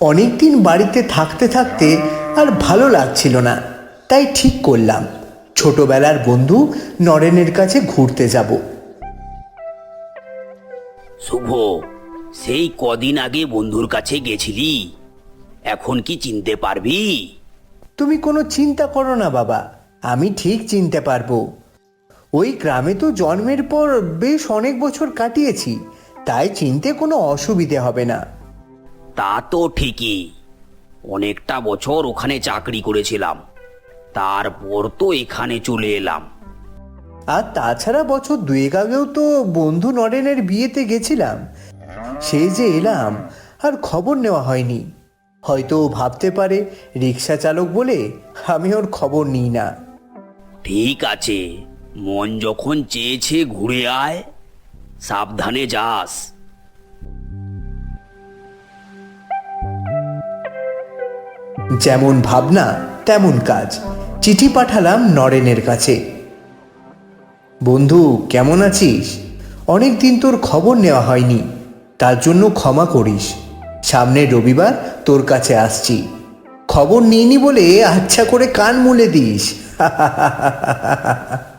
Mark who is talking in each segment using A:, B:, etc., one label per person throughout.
A: অনেকদিন বাড়িতে থাকতে থাকতে আর ভালো লাগছিল না তাই ঠিক করলাম। ছোটবেলার বন্ধু নরেনের কাছে ঘুরতে যাব।
B: শুভ সেই কদিন আগে বন্ধুর কাছে গেছিলি? এখন কি চিনতে পারবি?
A: তুমি কোনো চিন্তা করো না বাবা। আমি ঠিক চিনতে পারব। ওই গ্রামে তো জন্মের পর বেশ অনেক বছর কাটিয়েছি তাই চিনতে কোনো অসুবিধে হবে না।
B: তা তো ঠিকই। অনেকটা বছর ওখানে চাকরি করেছিলাম। তারপর তো এখানে চলে এলাম।
A: আর তাছাড়া বছর দুয়েক আগেও তো বন্ধু নরেনের বিয়েতে গেছিলাম। সেই যে এলাম আর খবর নেওয়া হয়নি। হয়তো ভাবতে পারে রিক্সা চালক বলে আমি ওর খবর নিই না।
B: ঠিক আছে। মন যখন চেয়েছে ঘুরে আয়, সাবধানে যাস।
A: যেমন ভাবনা, তেমন কাজ। চিঠি পাঠালাম নরেনের কাছে। বন্ধু, কেমন আছিস? অনেক দিন তোর খবর নেওয়া হয়নি। তার জন্য ক্ষমা করিস। সামনে রবিবার তোর কাছে আসছি। খবর নিইনি বলে আচ্ছা করে কান মুলে দিস।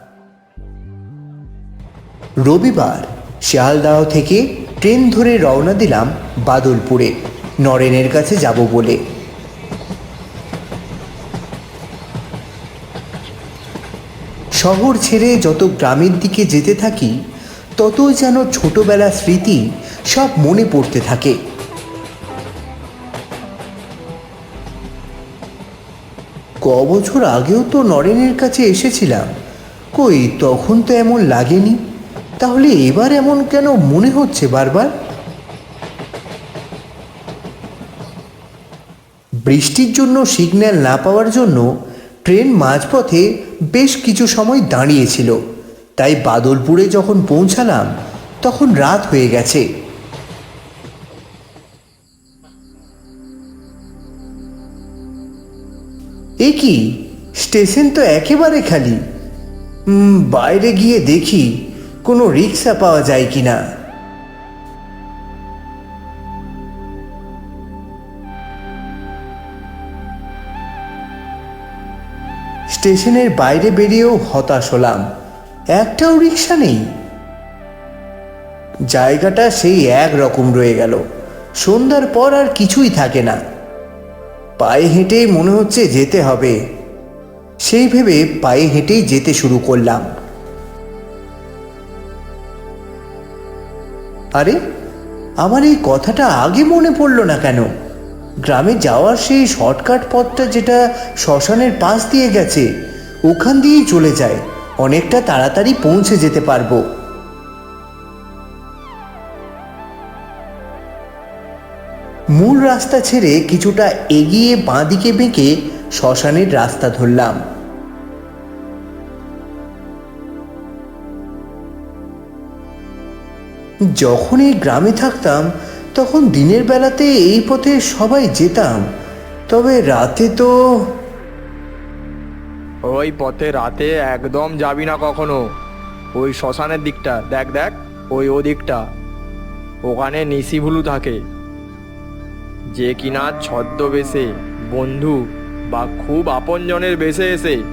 A: রবিবার শিয়ালদাহ থেকে ট্রেন ধরে রওনা দিলাম বাদলপুরে। নরেনের কাছে যাব বলে। শহর ছেড়ে যত গ্রামের দিকে যেতে থাকি, ততই যেন ছোটবেলার স্মৃতি সব মনে পড়তে থাকে। ক বছর আগেও তো নরেনের কাছে এসেছিলাম। কই, তখন তো এমন লাগেনি। তাহলে এবার এমন কেন মনে হচ্ছে বারবার? বৃষ্টির জন্য সিগন্যাল না পাওয়ার জন্য ট্রেন মাঝপথে বেশ কিছু সময় দাঁড়িয়েছিল। তাই বাদলপুরে যখন পৌঁছালাম, তখন রাত হয়ে গেছে। এ কি? স্টেশন তো একেবারে খালি। বাইরে গিয়ে দেখি কোনো রিক্সা পাওয়া যায় কি না স্টেশনের বাইরে বেরিয়েও হতাশ হলাম। একটাও রিক্সা নেই। জায়গাটা সেই এক রকম রয়ে গেল। সন্ধ্যার পর আর কিছুই থাকে না। পায়ে হেঁটেই মনে হচ্ছে যেতে হবে। সেই ভেবে পায়ে হেঁটেই যেতে শুরু করলাম। আরে, আমার এই কথাটা আগে মনে পড়ল না কেন? গ্রামে যাওয়ার সেই শর্টকাট পথটা যেটা শ্মশানের পাশ দিয়ে গেছে, ওখান দিয়েই চলে যায়। অনেকটা তাড়াতাড়ি পৌঁছে যেতে পারব। মূল রাস্তা ছেড়ে কিছুটা এগিয়ে বাঁদিকে বেঁকে শ্মশানের রাস্তা ধরলাম। যখন এই গ্রামে থাকতাম, তখন দিনের বেলাতে এই পথে সবাই যেতাম। তবে রাতে তো
C: ওই পথে রাতে একদম যাবি না কখনো। ওই শ্মশানের দিকটা, দেখ দেখ, ওই ওদিকটা। ওখানে নিশিভুলু থাকে। যে কিনা ছদ্মবেশে বন্ধু বা খুব আপনজনের বেশে এসে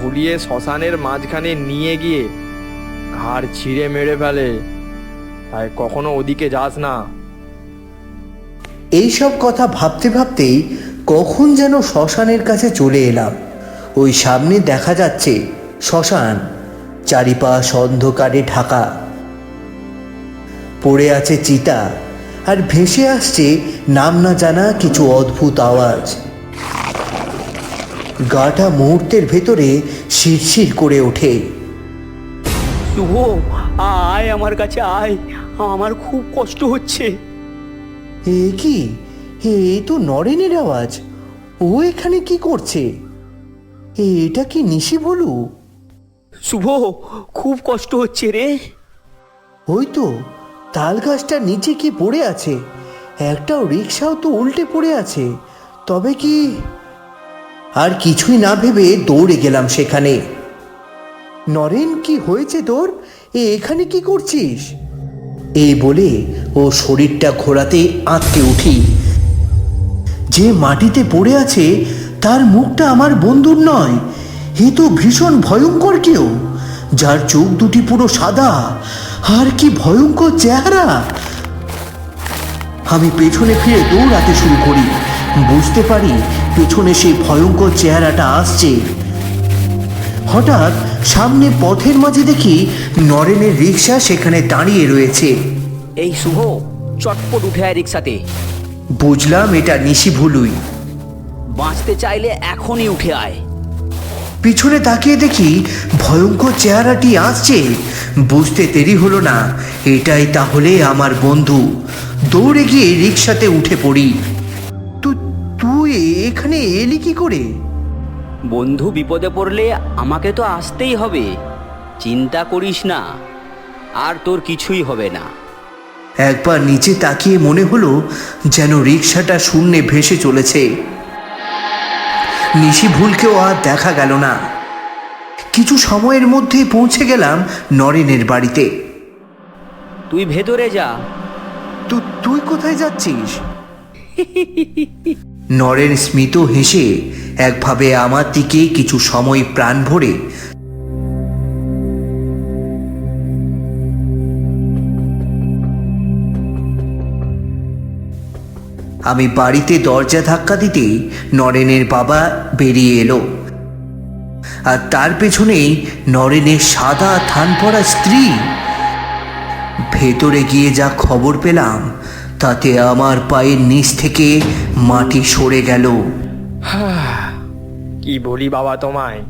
C: ভুলিয়ে শ্মশানের মাঝখানে নিয়ে গিয়ে ঘাড় ছিঁড়ে মেরে ফেলে। তাই কখনো ওদিকে যাস না।
A: এইসব কথা ভাবতে ভাবতেই কখন যেন শ্মশানের কাছে চলে এলাম। ওই সামনে দেখা যাচ্ছে শ্মশান চারিপাশ অন্ধকারে ঢাকা। পড়ে আছে চিতা আর ভেসে আসছে নাম না জানা কিছু অদ্ভুত আওয়াজ। গাটা মুহূর্তের ভেতরে শিরশির করে ওঠে।
B: শুভ আয় আমার কাছে আয়। আমার খুব কষ্ট হচ্ছে।
A: এ কি? এ তো নরেনের আওয়াজ। ও এখানে কি করছে? এটা কি নিশি বলু
B: শুভ খুব কষ্ট হচ্ছে রে।
A: ওই তো তাল গাছটা নিচে কি পড়ে আছে? একটাও রিক্সাও তো উল্টে পড়ে আছে। তবে কি? আর কিছুই না ভেবে দৌড়ে গেলাম সেখানে। নরেন কি হয়েছে তোর? এ এখানে কি করছিস? এই বলে ও শরীরটা ঘোরাতে আঁতকে উঠি। যে মাটিতে পড়ে আছে, তার মুখটা আমার বন্ধুর নয়। এ তো ভীষণ ভয়ঙ্কর কেউ। যার চোখ দুটি পুরো সাদা। আর কি ভয়ঙ্কর চেহারা। আমি পেছনে ফিরে দৌড়াতে শুরু করি। বুঝতে পারি পেছনে সেই ভয়ঙ্কর চেহারাটা আসছে। হঠাৎ সামনে পথের মাঝে দেখি নরেনের রিক্সা সেখানে দাঁড়িয়ে রয়েছে।
B: এই শুভ চটপট উঠে আয় রিক্সাতে
A: বুঝলাম এটা নিশি ভুলুই।
B: বাঁচতে চাইলে এখনই উঠে আয়।
A: পিছনে তাকিয়ে দেখি ভয়ঙ্কর চেহারাটি আসছে। বুঝতে দেরি হলো না এটাই তাহলে আমার বন্ধু। দৌড়ে গিয়ে রিক্সাতে উঠে পড়ি। তু- তুই এখানে এলি কি করে?
B: বন্ধু বিপদে পড়লে আমাকে তো আসতেই হবে। চিন্তা করিস না আর তোর কিছুই হবে না।
A: একবার নিচে তাকিয়ে মনে হলো যেন রিক্সাটা শূন্যে ভেসে চলেছে। নিশি ভুলকেও আর দেখা গেল না। কিছু সময়ের মধ্যেই পৌঁছে গেলাম নরেনের বাড়িতে।
B: তুই ভেতরে যা।
A: তুই কোথায় যাচ্ছিস? নরেন স্মিত হেসে একভাবে আমার দিকে কিছু সময় প্রাণ ভরে। আমি বাড়িতে দরজা ধাক্কা দিতে নরেনের বাবা বেরিয়ে এলো। আর তার পেছনেই নরেনের সাদা থান পড়া স্ত্রী। ভেতরে গিয়ে যা খবর পেলাম, তাতে আমার পায়ের নিচ থেকে মাটি সরে গেল।
C: কি বলি বাবা তোমায়?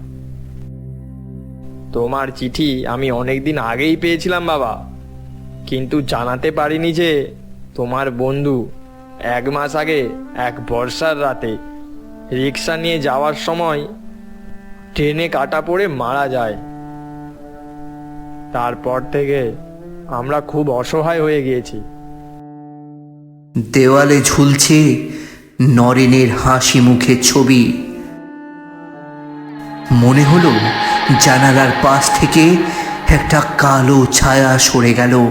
C: তোমার চিঠি আমি অনেক দিন আগেই পেয়েছিলাম বাবা। কিন্তু জানাতে পারিনি যে তোমার বন্ধু এক মাস আগে এক বর্ষার রাতে রিক্সা নিয়ে যাওয়ার সময় ট্রেনে কাটা পড়ে মারা যায়। তারপর থেকে আমরা খুব অসহায় হয়ে গিয়েছি।
A: দেওয়ালে ঝুলছে নরেনের হাসি মুখে ছবি। মনে হলো জানালার পাশ থেকে একটা কালো ছায়া সরে গেল।